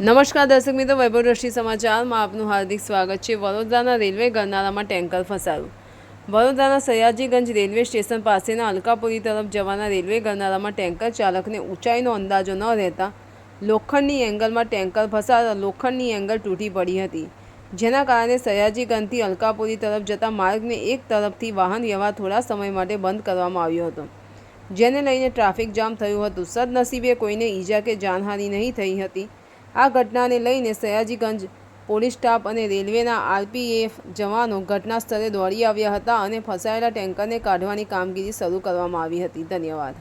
નમસ્કાર દર્શક મિત્રો, વૈભવ દ્રષ્ટિ સમાચારમાં આપનું હાર્દિક સ્વાગત છે. વડોદરાના રેલવે ગરનાળામાં ટેન્કર ફસાયું. વડોદરાના સયાજીગંજ રેલવે સ્ટેશન પાસેના અલકાપુરી તરફ જવાના રેલવે ગરનાળામાં ટેન્કર ચાલકને ઊંચાઈનો અંદાજો ન રહેતા લોખંડની એંગલમાં ટેન્કર ફસાતા લોખંડની એંગલ તૂટી પડી હતી. જેના કારણે સયાજીગંજથી અલકાપુરી તરફ જતા માર્ગને એક તરફથી વાહન વ્યવહાર થોડા સમય માટે બંધ કરવામાં આવ્યો હતો. જેને લઈને ટ્રાફિક જામ થયું હતું. સદનસીબે કોઈને ઈજા કે જાનહાનિ નહીં થઈ હતી. આ ઘટનાને લઈને સયાજીગંજ પોલીસ સ્ટાફ અને રેલવેના આરપીએફ જવાનો ઘટના સ્થળે દોડી આવ્યા હતા અને ફસાયેલા ટેન્કરને કાઢવાની કામગીરી શરૂ કરવામાં આવી હતી. ધન્યવાદ.